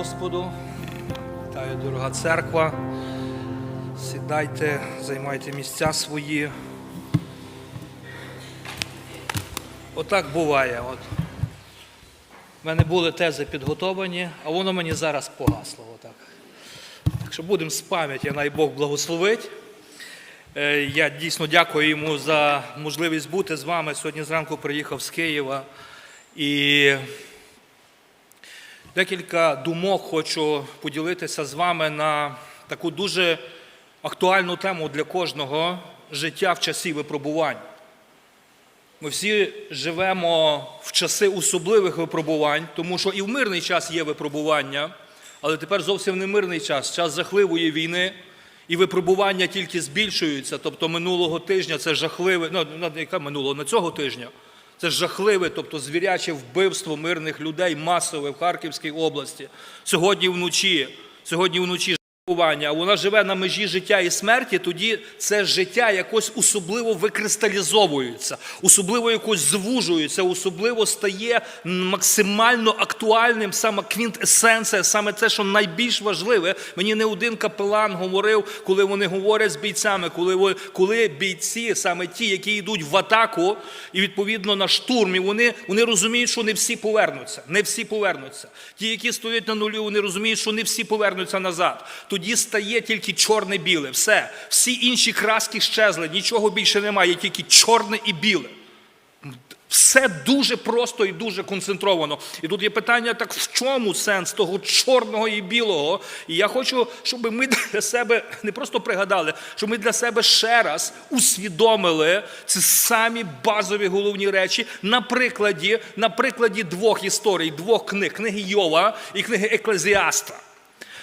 Господу! Вітаю, дорога церква. Сідайте, займайте місця свої. Отак буває. От. У мене були тези підготовані, а воно мені зараз погасло. Отак. Так що будемо з пам'яті, най Бог благословить. Е, Я дійсно дякую йому за можливість бути з вами. Сьогодні зранку приїхав з Києва і декілька думок хочу поділитися з вами на таку дуже актуальну тему для кожного життя в часі випробувань. Ми всі живемо в часи особливих випробувань, тому що і в мирний час є випробування, але тепер зовсім не мирний час, час жахливої війни, і випробування тільки збільшуються. Тобто минулого тижня це жахливе, ну яка минулого на цього тижня. Це жахливе, тобто звіряче вбивство мирних людей масове в Харківській області. Сьогодні вночі, сьогодні вночі а вона живе на межі життя і смерті, тоді це життя якось особливо викристалізовується, особливо якось звужується, особливо стає максимально актуальним, саме квінтесенція, саме те, що найбільш важливе. Мені не один капелан говорив, коли вони говорять з бійцями, коли, коли бійці, саме ті, які йдуть в атаку, і відповідно на штурм, і вони, вони розуміють, що не всі повернуться. Не всі повернуться. Ті, які стоять на нулі, вони розуміють, що не всі повернуться назад. Тоді стає тільки чорне-біле. Все. Всі інші краски щезли, нічого більше немає, тільки чорне і біле. Все дуже просто і дуже концентровано. І тут є питання: так в чому сенс того чорного і білого? І я хочу, щоб ми для себе не просто пригадали, щоб ми для себе ще раз усвідомили ці самі базові головні речі на прикладі, на прикладі двох історій, двох книг книги Йова і книги Еклезіаста.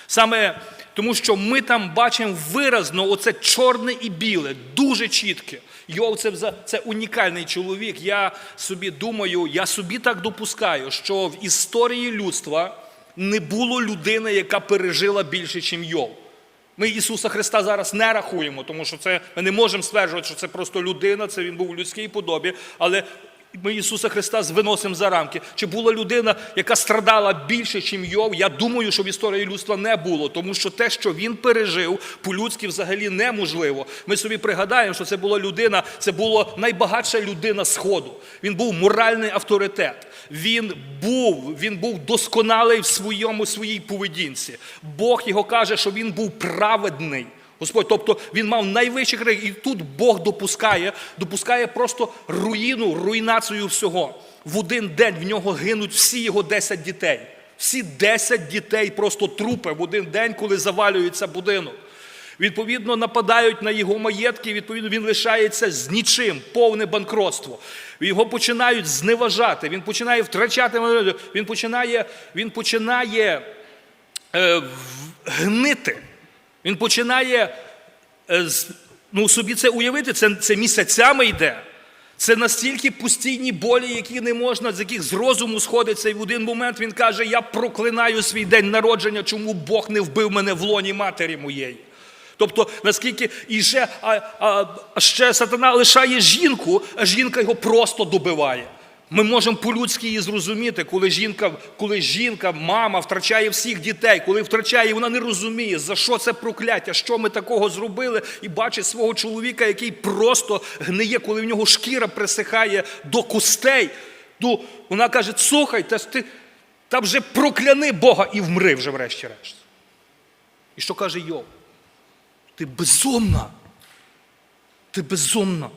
Саме тому, що ми там бачимо виразно оце чорне і біле, дуже чітке. Йов це, це унікальний чоловік. Я собі думаю, я собі так допускаю, що в історії людства не було людини, яка пережила більше, ніж Йов. Ми Ісуса Христа зараз не рахуємо, тому що це ми не можемо стверджувати, що це просто людина, це він був у людській подобі, але ми Ісуса Христа виносимо за рамки. Чи була людина, яка страдала більше, ніж Йов? Я думаю, що в історії людства не було, тому що те, що він пережив, по-людськи взагалі неможливо. Ми собі пригадаємо, що це була людина, це була найбагатша людина Сходу. Він був моральний авторитет. Він був, він був досконалий в своєму своїй поведінці. Бог його каже, що він був праведний. Господь, тобто він мав найвищий крик, і тут Бог допускає, допускає просто руїну, руйнацію всього. В один день в нього гинуть всі його 10 дітей. Всі 10 дітей просто трупи в один день, коли завалюється будинок. Відповідно, нападають на його маєтки, відповідно, він лишається з нічим, повне банкротство. Його починають зневажати, він починає втрачати, він починає, він починає е, гнити. Він починає е, ну, собі це уявити, це, це місяцями йде. Це настільки постійні болі, які не можна, з яких з розуму сходиться. І в один момент він каже: Я проклинаю свій день народження, чому Бог не вбив мене в лоні матері моєї. Тобто, наскільки і ще, а, а, ще сатана лишає жінку, а жінка його просто добиває. Ми можемо по-людськи її зрозуміти, коли жінка, коли жінка, мама втрачає всіх дітей, коли втрачає, вона не розуміє, за що це прокляття, що ми такого зробили, і бачить свого чоловіка, який просто гниє, коли в нього шкіра присихає до костей. То вона каже: слухай, та, ти та вже прокляни Бога і вмри вже врешті-решт. І що каже Йов? Ти безумна. Ти безумна.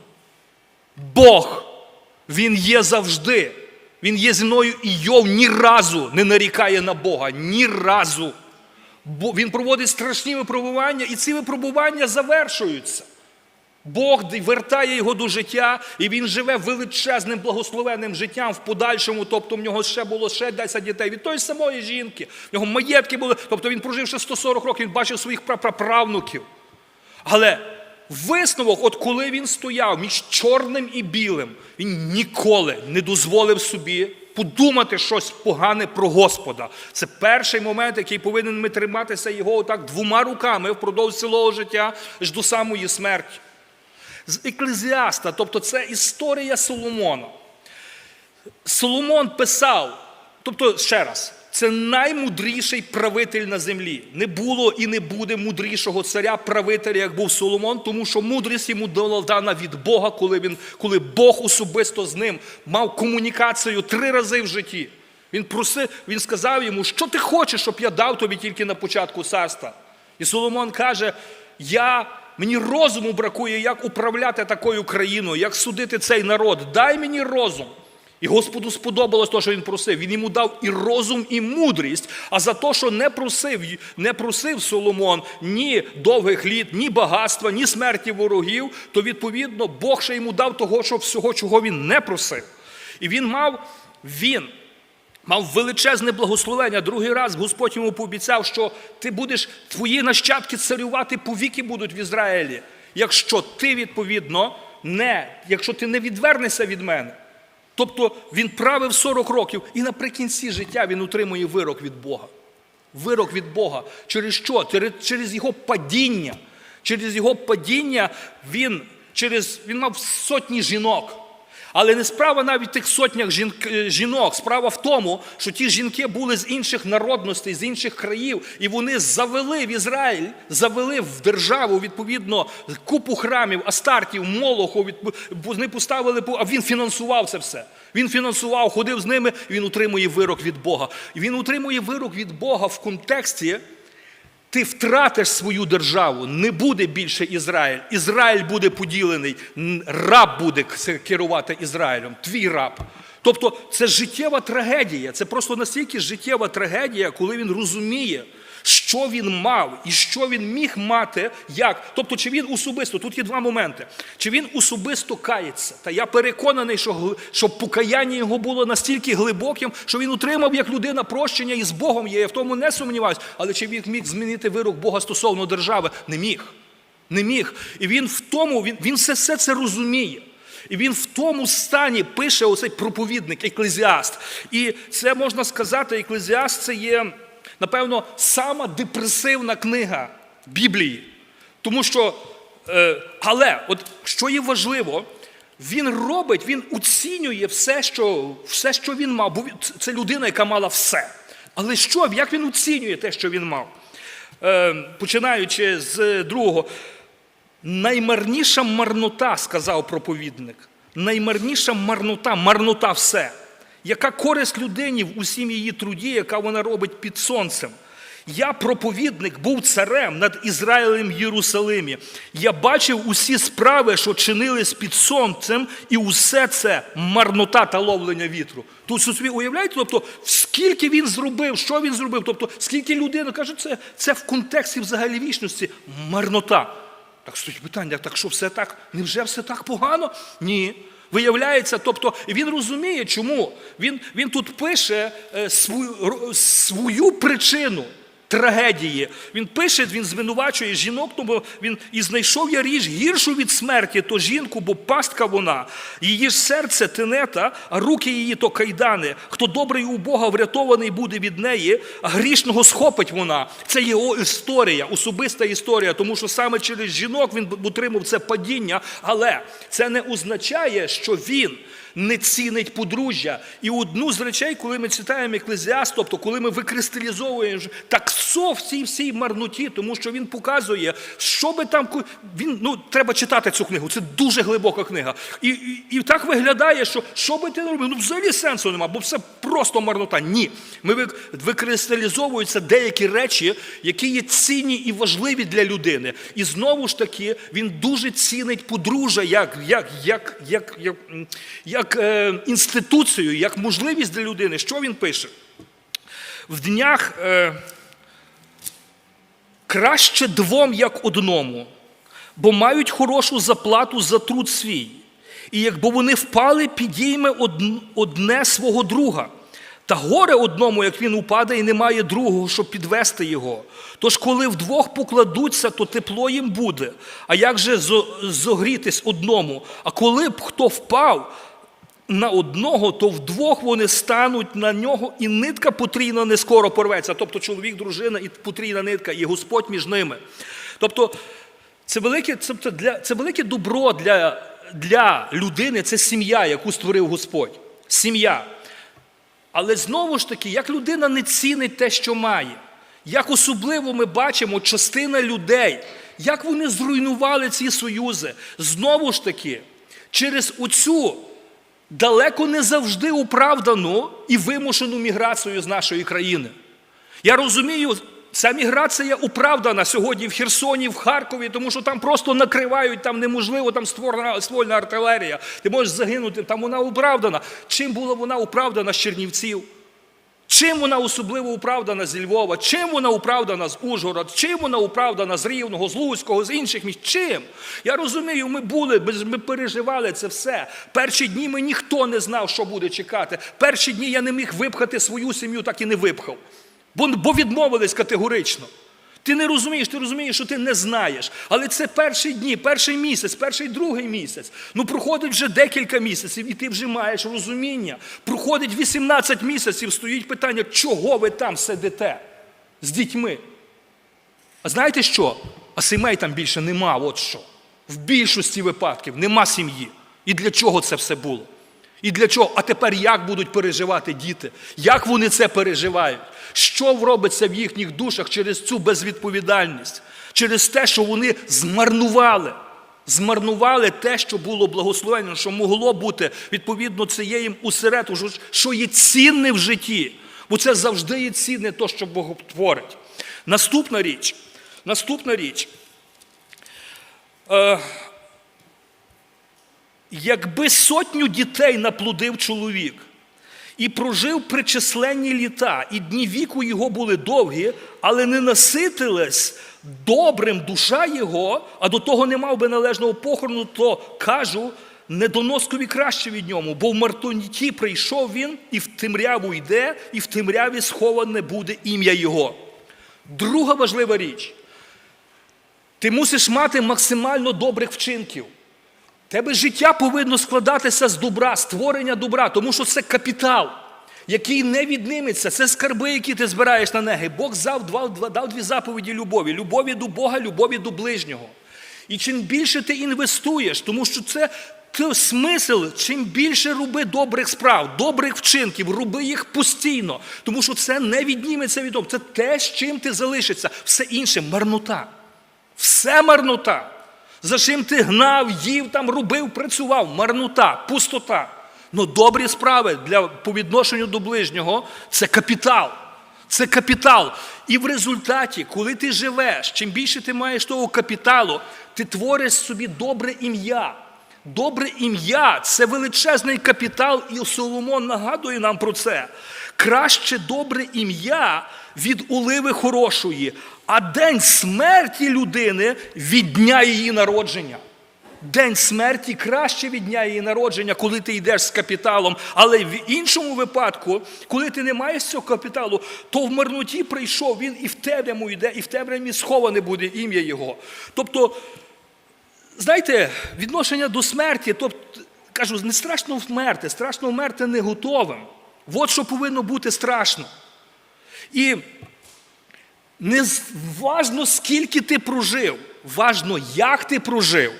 Бог, Він є завжди. Він є зі мною і Йов ні разу не нарікає на Бога. Ні разу. Бо він проводить страшні випробування, і ці випробування завершуються. Бог вертає його до життя, і він живе величезним благословенним життям в подальшому. Тобто в нього ще було ще 10 дітей від тої самої жінки. В нього маєтки були. Тобто він прожив ще 140 років, він бачив своїх прапраправнуків. Але висновок, от коли він стояв між чорним і білим, він ніколи не дозволив собі подумати щось погане про Господа. Це перший момент, який повинен ми триматися його отак двома руками впродовж цілого життя аж до самої смерті. З Еклезіаста, тобто це історія Соломона. Соломон писав, тобто ще раз, це наймудріший правитель на землі. Не було і не буде мудрішого царя, правителя, як був Соломон, тому що мудрість йому була дана від Бога, коли, він, коли Бог особисто з ним мав комунікацію три рази в житті. Він просив, він сказав йому, що ти хочеш, щоб я дав тобі тільки на початку царства. І Соломон каже: я, мені розуму бракує, як управляти такою країною, як судити цей народ. Дай мені розум. І Господу сподобалось те, що він просив. Він йому дав і розум, і мудрість. А за те, що не просив, не просив Соломон ні довгих літ, ні багатства, ні смерті ворогів, то відповідно Бог ще йому дав того, що всього, чого він не просив. І він мав він. Мав величезне благословення. Другий раз Господь йому пообіцяв, що ти будеш, твої нащадки царювати повіки будуть в Ізраїлі. Якщо ти, відповідно, не, якщо ти не відвернешся від мене. Тобто він правив 40 років, і наприкінці життя він отримує вирок від Бога. Вирок від Бога. Через що? Через, його падіння. Через його падіння він, через, він мав сотні жінок. Але не справа навіть тих сотнях е, жінок. Справа в тому, що ті жінки були з інших народностей, з інших країв, і вони завели в Ізраїль, завели в державу відповідно купу храмів, астартів, молоху. Вони поставили, по- а він фінансував це все. Він фінансував, ходив з ними, він отримує вирок від Бога. Він отримує вирок від Бога в контексті. Ти втратиш свою державу, не буде більше Ізраїль. Ізраїль буде поділений, раб буде керувати Ізраїлем, твій раб. Тобто це життєва трагедія. Це просто настільки життєва трагедія, коли він розуміє, що він мав і що він міг мати, як. Тобто, чи він особисто, тут є два моменти. Чи він особисто кається? Та я переконаний, що, що покаяння його було настільки глибоким, що він отримав як людина прощення і з Богом є. Я в тому не сумніваюся. Але чи він міг змінити вирок Бога стосовно держави? Не міг. Не міг. І він в тому, він, він все, все це розуміє. І він в тому стані пише оцей проповідник, еклезіаст. І це можна сказати, еклезіаст це є, напевно, сама депресивна книга Біблії. Тому що, е, але, от що є важливо, він робить, він оцінює все, що, все, що він мав. Бо це людина, яка мала все. Але що, як він оцінює те, що він мав? Е, починаючи з другого. Наймарніша марнота, сказав проповідник. Наймарніша марнота, марнота все. Яка користь людині в усім її труді, яка вона робить під сонцем? Я, проповідник, був царем над Ізраїлем в Єрусалимі. Я бачив усі справи, що чинились під сонцем, і усе це марнота та ловлення вітру. Тут собі уявляєте, тобто, скільки він зробив, що він зробив, тобто, скільки людина каже, це, це в контексті взагалі вічності марнота. Так стоїть питання, так що все так, невже все так погано? Ні. Виявляється, тобто він розуміє, чому. Він, він тут пише е, свою, свою причину трагедії. Він пише, він звинувачує жінок, тому він і знайшов я річ гіршу від смерті, то жінку, бо пастка вона. Її ж серце тенета, а руки її то кайдани. Хто добрий у Бога врятований буде від неї, а грішного схопить вона. Це його історія, особиста історія, тому що саме через жінок він отримав це падіння, але це не означає, що він не цінить подружжя. І одну з речей, коли ми читаємо еклезіаст, тобто коли ми викристалізовуємо так со в цій всій марноті, тому що він показує, що би там він ну треба читати цю книгу. Це дуже глибока книга. І, і, і так виглядає, що що би ти не робив, ну взагалі сенсу нема, бо все просто марнота. Ні. Ми вик- викристалізовуються деякі речі, які є цінні і важливі для людини. І знову ж таки, він дуже цінить подружжя як, як, як, як, як, м, як е, інституцію, як можливість для людини. Що він пише? В днях е, краще двом, як одному, бо мають хорошу заплату за труд свій. І якби вони впали, підійме одне свого друга. Та горе одному, як він упаде, і немає другого, щоб підвести його. Тож, коли вдвох покладуться, то тепло їм буде. А як же зогрітись одному? А коли б хто впав, на одного, то вдвох вони стануть на нього, і нитка потрійна не скоро порветься. Тобто чоловік, дружина і потрійна нитка, і Господь між ними. Тобто, це велике, це, для, це велике добро для, для людини, це сім'я, яку створив Господь. Сім'я. Але знову ж таки, як людина не цінить те, що має, як особливо ми бачимо частина людей, як вони зруйнували ці союзи, знову ж таки, через оцю далеко не завжди оправдану і вимушену міграцію з нашої країни. Я розумію, ця міграція оправдана сьогодні в Херсоні, в Харкові, тому що там просто накривають, там неможливо, там створена ствольна артилерія. Ти можеш загинути, там вона оправдана. Чим була вона оправдана з Чернівців? Чим вона особливо управдана зі Львова? Чим вона управдана з Ужгород? Чим вона оправдана з Рівного, з Луцького, з інших місць? Чим? Я розумію, ми були, ми- переживали це все. Перші дні ми ніхто не знав, що буде чекати. Перші дні я не міг випхати свою сім'ю, так і не випхав. Бо відмовились категорично. Ти не розумієш, ти розумієш, що ти не знаєш. Але це перші дні, перший місяць, перший другий місяць. Ну проходить вже декілька місяців, і ти вже маєш розуміння. Проходить 18 місяців, стоїть питання, чого ви там сидите з дітьми. А знаєте що? А сімей там більше нема, от що. В більшості випадків нема сім'ї. І для чого це все було? І для чого? А тепер як будуть переживати діти? Як вони це переживають? Що робиться в їхніх душах через цю безвідповідальність? Через те, що вони змарнували. Змарнували те, що було благословено, що могло бути, відповідно, це є їм усередку, що- є цінне в житті. Бо це завжди є цінне то, що Бог творить. Наступна річ. Наступна річ. Якби сотню дітей наплодив чоловік і прожив причисленні літа, і дні віку його були довгі, але не наситилась добрим душа його, а до того не мав би належного похорону, то кажу, недоноскові краще від ньому, бо в мартоніті прийшов він, і в темряву йде, і в темряві сховане буде ім'я його. Друга важлива річ. Ти мусиш мати максимально добрих вчинків. Тебе життя повинно складатися з добра, створення добра, тому що це капітал, який не відниметься. Це скарби, які ти збираєш на неги. Бог дав, дві заповіді любові: любові до Бога, любові до ближнього. І чим більше ти інвестуєш, тому що це те смисл, чим більше роби добрих справ, добрих вчинків, роби їх постійно, тому що це не відніметься від того. Це те, з чим ти залишишся. Все інше марнота. Все марнота. За чим ти гнав, їв, там робив, працював. Марнота, пустота. Ну добрі справи для по відношенню до ближнього це капітал. Це капітал. І в результаті, коли ти живеш, чим більше ти маєш того капіталу, ти твориш собі добре ім'я. Добре ім'я це величезний капітал, і Соломон нагадує нам про це. Краще добре ім'я від уливи хорошої, а день смерті людини від дня її народження. День смерті краще від дня її народження, коли ти йдеш з капіталом. Але в іншому випадку, коли ти не маєш цього капіталу, то в марноті прийшов він і в темряву йде, і в темряві сховане буде ім'я його. Тобто, знаєте, відношення до смерті, тобто, кажу, не страшно вмерти, страшно вмерти не готовим. От що повинно бути страшно. І не важно, скільки ти прожив, важно, як ти прожив.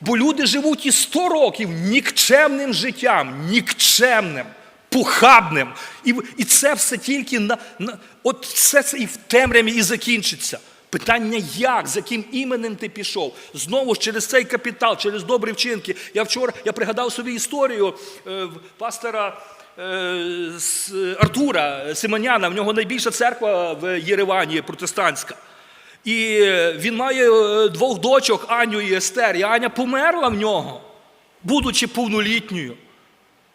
Бо люди живуть і 100 років нікчемним життям, нікчемним, похабним. І, і це все тільки на, на от все це і в темряві і закінчиться. Питання як, за яким іменем ти пішов? Знову ж через цей капітал, через добрі вчинки. Я вчора я пригадав собі історію е, пастора Артура Симоняна. В нього найбільша церква в Єревані протестантська. І е, він має е, двох дочок Аню і Естер. І Аня померла в нього, будучи повнолітньою.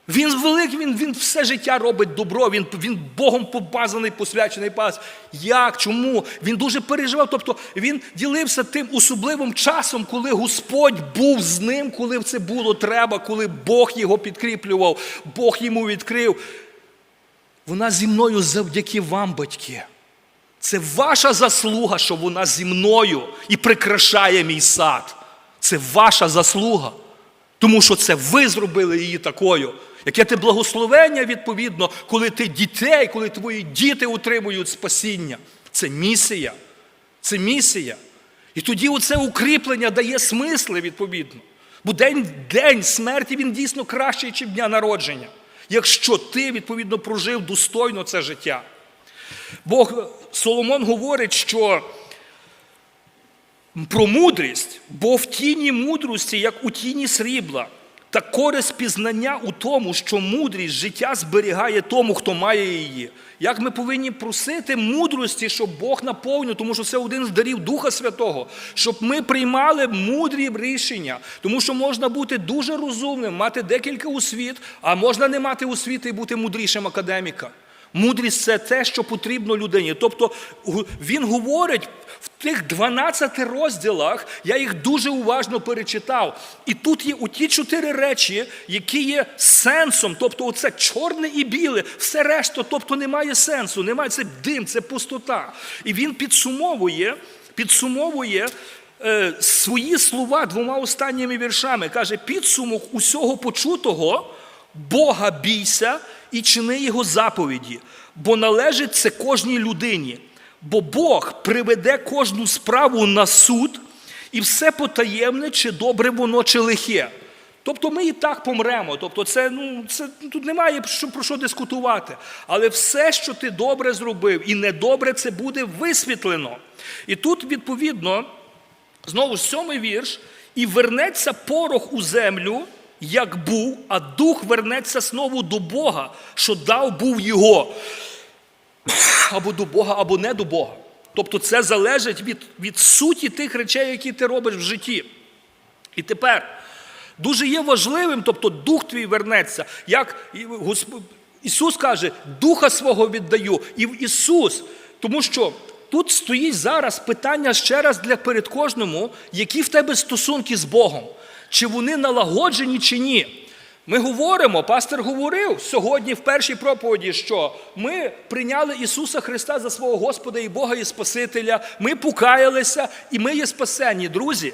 Він великий, він, він все життя робить добро, він, він Богом побазаний, посвячений пас. Як? Чому? Він дуже переживав. Тобто він ділився тим особливим часом, коли Господь був з ним, коли це було треба, коли Бог його підкріплював, Бог йому відкрив. Вона зі мною завдяки вам, батьки. Це ваша заслуга, що вона зі мною і прикрашає мій сад. Це ваша заслуга. Тому що це ви зробили її такою. Яке ти благословення, відповідно, коли ти дітей, коли твої діти утримують спасіння. Це місія. Це місія. І тоді оце укріплення дає смисли, відповідно. Бо день, день смерті він дійсно кращий, ніж дня народження. якщо ти відповідно прожив достойно це життя. Бог Соломон говорить, що про мудрість, бо в тіні мудрості, як у тіні срібла, та користь пізнання у тому, що мудрість життя зберігає тому, хто має її. Як ми повинні просити мудрості, щоб Бог наповнив, тому що це один з дарів Духа Святого, щоб ми приймали мудрі рішення, тому що можна бути дуже розумним, мати декілька освіт, а можна не мати освіти і бути мудрішим академіка. Мудрість це те, що потрібно людині. Тобто він говорить тих 12 розділах, я їх дуже уважно перечитав. І тут є у ті чотири речі, які є сенсом. Тобто, оце чорне і біле, все решта, тобто немає сенсу, немає це дим, це пустота. І він підсумовує, підсумовує е, свої слова двома останніми віршами. Каже, підсумок усього почутого. Бога бійся і чини Його заповіді, бо належить це кожній людині. Бо Бог приведе кожну справу на суд, і все потаємне, чи добре воно, чи лихе. Тобто ми і так помремо. Тобто, це, ну, це тут немає що, про що дискутувати. Але все, що ти добре зробив і недобре, це буде висвітлено. І тут, відповідно, Знову ж сьомий вірш. І вернеться порох у землю, як був, а дух вернеться знову до Бога, що дав був його. Або до Бога, або не до Бога. Тобто це залежить від, від суті тих речей, які ти робиш в житті. І тепер дуже є важливим, тобто дух твій вернеться. Як і Госп- Ісус каже, духа свого віддаю. І в Ісус, тому що тут стоїть зараз питання ще раз для перед кожному, які в тебе стосунки з Богом, чи вони налагоджені, чи ні. Ми говоримо, пастор говорив сьогодні в першій проповіді, що ми прийняли Ісуса Христа за свого Господа і Бога і Спасителя, ми покаялися і ми є спасені. Друзі,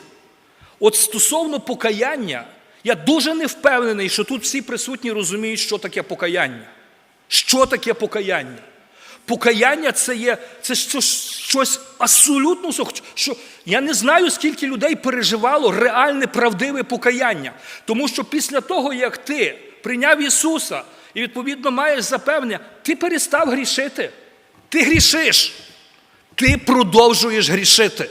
От стосовно покаяння, я дуже не впевнений, що тут всі присутні розуміють, що таке покаяння. Що таке покаяння? Покаяння це є це щось, абсолютно що я не знаю, скільки людей переживало реальне правдиве покаяння. Тому що після того, як ти прийняв Ісуса і відповідно маєш запевнення, ти перестав грішити. Ти грішиш ти продовжуєш грішити.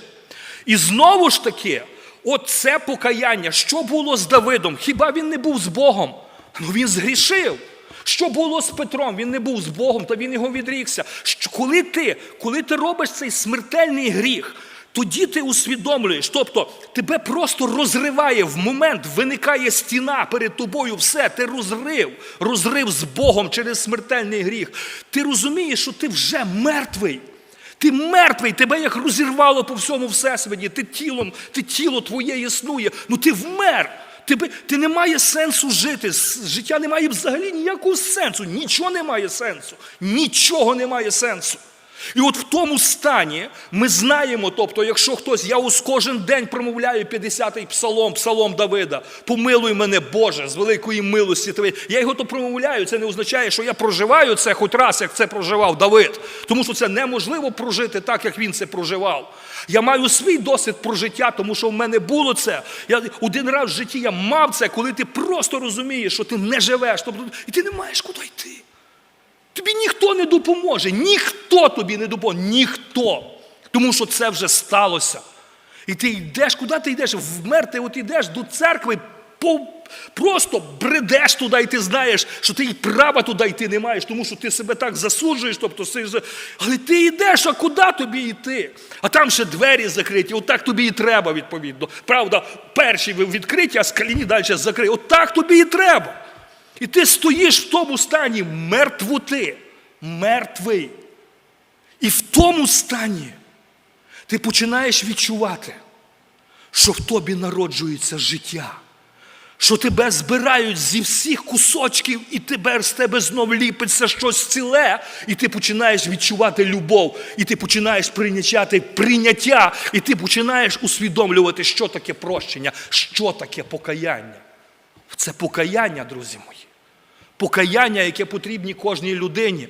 І знову ж таки, оце покаяння, що було з Давидом? Хіба він не був з Богом? Ну він згрішив. Що було з Петром? Він не був з Богом, та він його відрікся. Коли, ти, коли ти робиш цей смертельний гріх, тоді ти усвідомлюєш, тобто тебе просто розриває в момент, виникає стіна перед тобою, все, ти розрив, розрив з Богом через смертельний гріх. Ти розумієш, що ти вже мертвий. Ти мертвий, тебе як розірвало по всьому всесвіті, ти тілом, ти тіло твоє існує, ну ти вмер. Тебе, ти не має сенсу жити. Життя не має взагалі ніякого сенсу. Нічого не має сенсу. Нічого не має сенсу. І от в тому стані ми знаємо, тобто, якщо хтось, я ось кожен день промовляю 50-й псалом, псалом Давида, помилуй мене, Боже, з великої милості твоєї. Я його то промовляю, це не означає, що я проживаю це хоч раз, як це проживав Давид. Тому що це неможливо прожити так, як він це проживав. Я маю свій досвід про життя, тому що в мене було це. Я один раз в житті я мав це, коли ти просто розумієш, що ти не живеш, тобто, і ти не маєш куди йти. Тобі ніхто не допоможе, ніхто тобі не допоможе, ніхто. Тому що це вже сталося. І ти йдеш, куди ти йдеш? Вмерти, от йдеш до церкви, просто бредеш туди, і ти знаєш, що ти й права туди йти не маєш, тому що ти себе так засуджуєш, тобто але ти йдеш, а куди тобі йти? А там ще двері закриті, отак тобі і треба, відповідно. Правда, перші відкриті, а скляні далі закриті. Отак тобі і треба. І ти стоїш в тому стані мертвоти, мертвий. І в тому стані ти починаєш відчувати, що в тобі народжується життя, що тебе збирають зі всіх кусочків, і тепер з тебе знов ліпиться щось ціле, і ти починаєш відчувати любов, і ти починаєш прийняти прийняття, і ти починаєш усвідомлювати, що таке прощення, що таке покаяння. Це покаяння, друзі мої. Покаяння, яке потрібні кожній людині.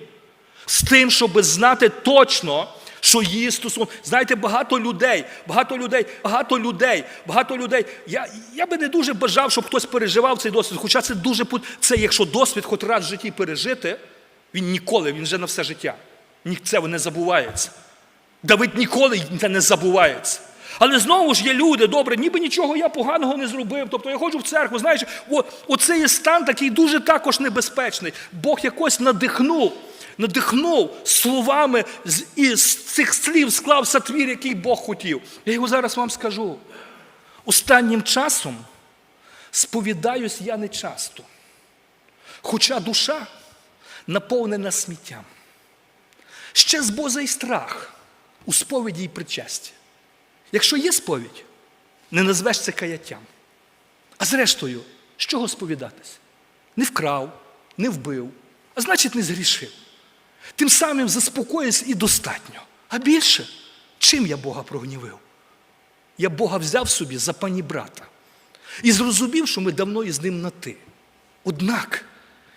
З тим, щоб знати точно, свої стосунки. Знаєте, багато людей, багато людей, багато людей, багато людей. Я, я би не дуже бажав, щоб хтось переживав цей досвід. Хоча це дуже це, якщо досвід хоч раз в житті пережити, він ніколи, він вже на все життя. Це не забувається. Давид ніколи це не забувається. Але знову ж є люди, добре, ніби нічого я поганого не зробив. Тобто я ходжу в церкву, знаєш, о, оце є стан такий дуже також небезпечний. Бог якось надихнув, надихнув словами і з цих слів склався твір, який Бог хотів. Я його зараз вам скажу. Останнім часом сповідаюсь я не часто. Хоча душа наповнена сміттям. Ще з Бозий страх у сповіді і причасті. Якщо є сповідь, не назвеш це каяттям. А зрештою, з чого сповідатись? Не вкрав, не вбив, а значить, не згрішив. Тим самим заспокоїсь і достатньо. А більше, чим я Бога прогнівив? Я Бога взяв собі за пані брата і зрозумів, що ми давно із ним на ти. Однак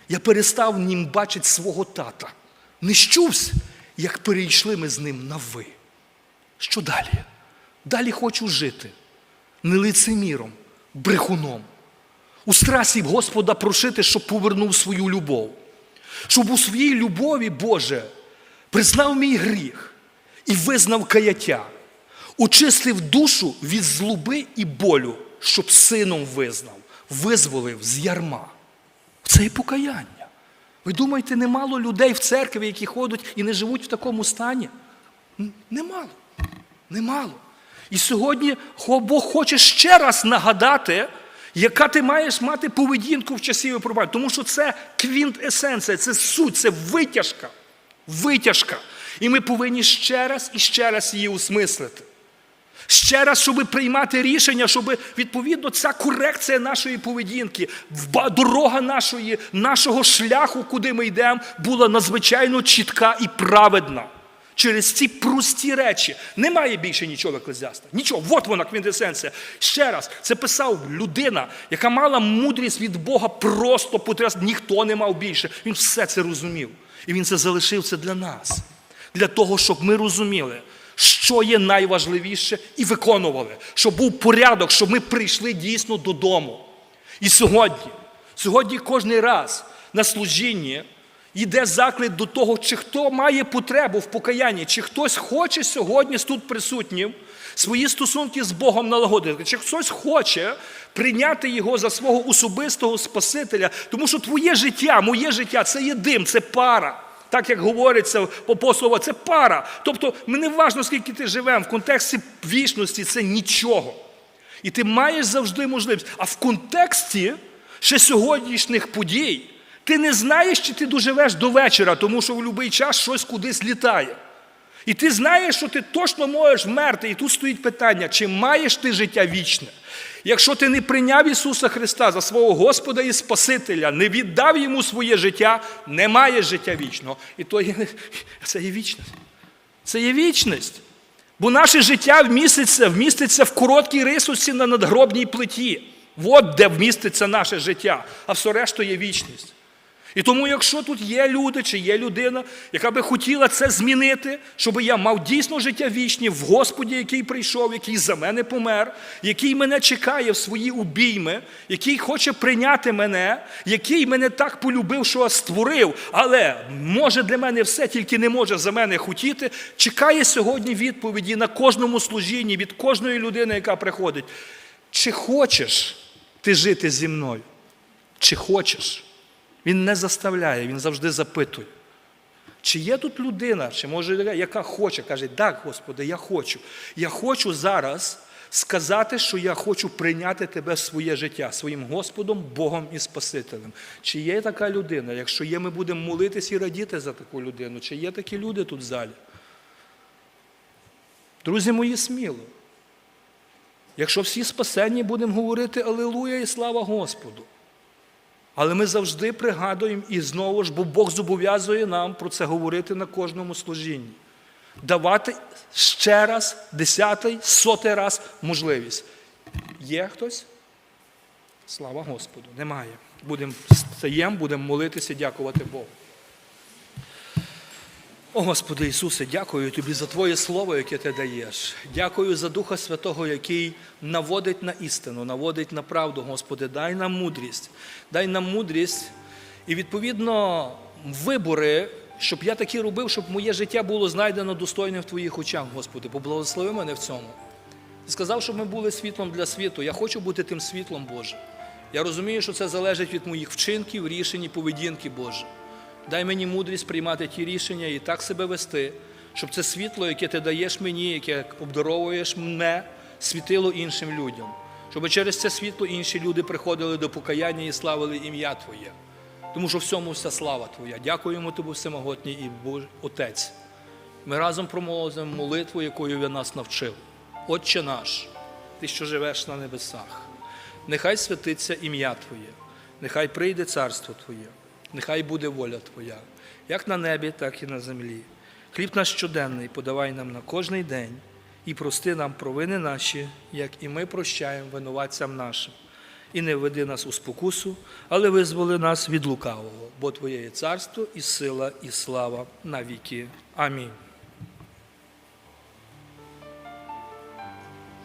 я перестав в нім бачити свого тата. Не щувся, як перейшли ми з ним на ви. Що далі? Далі хочу жити не лицеміром, брехуном. У страсі Господа прошити, щоб повернув свою любов. Щоб у своїй любові, Боже, признав мій гріх і визнав каяття, очистив душу від злоби і болю, щоб сином визнав, визволив з ярма. Це і покаяння. Ви думаєте, немало людей в церкві, які ходять і не живуть в такому стані? Немало. Немало. І сьогодні Бог хоче ще раз нагадати, яка ти маєш мати поведінку в часі випробування. Тому що це квінт-есенція, це суть, це витяжка. Витяжка. І ми повинні ще раз і ще раз її осмислити. Ще раз, щоб приймати рішення, щоб відповідно ця корекція нашої поведінки, дорога нашої, нашого шляху, куди ми йдемо, була надзвичайно чітка і праведна. Через ці прості речі немає більше нічого в еклезіаста. Нічого, от вона квінтесенція. Ще раз, це писав людина, яка мала мудрість від Бога просто потряс. Ніхто не мав більше. Він все це розумів. І він це залишив це для нас. Для того, щоб ми розуміли, що є найважливіше, і виконували, щоб був порядок, щоб ми прийшли дійсно додому. І сьогодні, сьогодні кожен раз на служінні йде заклик до того, чи хто має потребу в покаянні, чи хтось хоче сьогодні тут присутнім свої стосунки з Богом налагодити, чи хтось хоче прийняти його за свого особистого Спасителя, тому що твоє життя, моє життя це є дим, це пара. Так як говориться попослова, це пара. Тобто, не важно, скільки ти живемо, в контексті вічності це нічого. І ти маєш завжди можливість. А в контексті ще сьогоднішніх подій ти не знаєш, чи ти доживеш до вечора, тому що в будь-який час щось кудись літає. І ти знаєш, що ти точно можеш вмерти. І тут стоїть питання, чи маєш ти життя вічне? Якщо ти не прийняв Ісуса Христа за свого Господа і Спасителя, не віддав йому своє життя, не маєш життя вічного. І то є, це є вічність. Це є вічність. Бо наше життя вміститься, вміститься в короткій рисусі на надгробній плиті. От де вміститься наше життя, а все решту є вічність. І тому, якщо тут є люди чи є людина, яка би хотіла це змінити, щоб я мав дійсно життя вічне в Господі, який прийшов, який за мене помер, який мене чекає в свої обійми, який хоче прийняти мене, який мене так полюбив, що створив, але може для мене все, тільки не може за мене хотіти, чекає сьогодні відповіді на кожному служінні від кожної людини, яка приходить. Чи хочеш ти жити зі мною? Чи хочеш? Він не заставляє, він завжди запитує. Чи є тут людина, чи може яка хоче, каже, так, Господи, я хочу. Я хочу зараз сказати, що я хочу прийняти тебе в своє життя своїм Господом, Богом і Спасителем. Чи є така людина? Якщо є, ми будемо молитись і радіти за таку людину. Чи є такі люди тут в залі? Друзі мої, сміло. Якщо всі спасенні, будемо говорити Алілуя і слава Господу. Але ми завжди пригадуємо і знову ж, бо Бог зобов'язує нам про це говорити на кожному служінні. Давати ще раз, десятий, сотий раз можливість. Є хтось? Слава Господу, немає. Будемо стаємо, будемо молитися, дякувати Богу. О, Господи Ісусе, дякую Тобі за Твоє Слово, яке Ти даєш. Дякую за Духа Святого, який наводить на істину, наводить на правду, Господи, дай нам мудрість, дай нам мудрість і відповідно вибори, щоб я такі робив, щоб моє життя було знайдено достойним в Твоїх очах, Господи. Поблагослови мене в цьому. Ти сказав, щоб ми були світлом для світу. Я хочу бути тим світлом, Боже. Я розумію, що це залежить від моїх вчинків, рішень і поведінки, Боже. Дай мені мудрість приймати ті рішення і так себе вести, щоб це світло, яке ти даєш мені, яке обдаровуєш мене, світило іншим людям. Щоб через це світло інші люди приходили до покаяння і славили ім'я Твоє. Тому що всьому вся слава Твоя. Дякуємо Тобі, Всемогутній і Бож... Отець. Ми разом промовимо молитву, якою ви нас навчив. Отче наш, Ти, що живеш на небесах, нехай святиться ім'я Твоє, нехай прийде царство Твоє, нехай буде воля Твоя, як на небі, так і на землі. Хліб наш щоденний подавай нам на кожний день і прости нам провини наші, як і ми прощаємо винуватцям нашим. І не веди нас у спокусу, але визволи нас від лукавого, бо Твоє є царство і сила, і слава навіки. Амінь.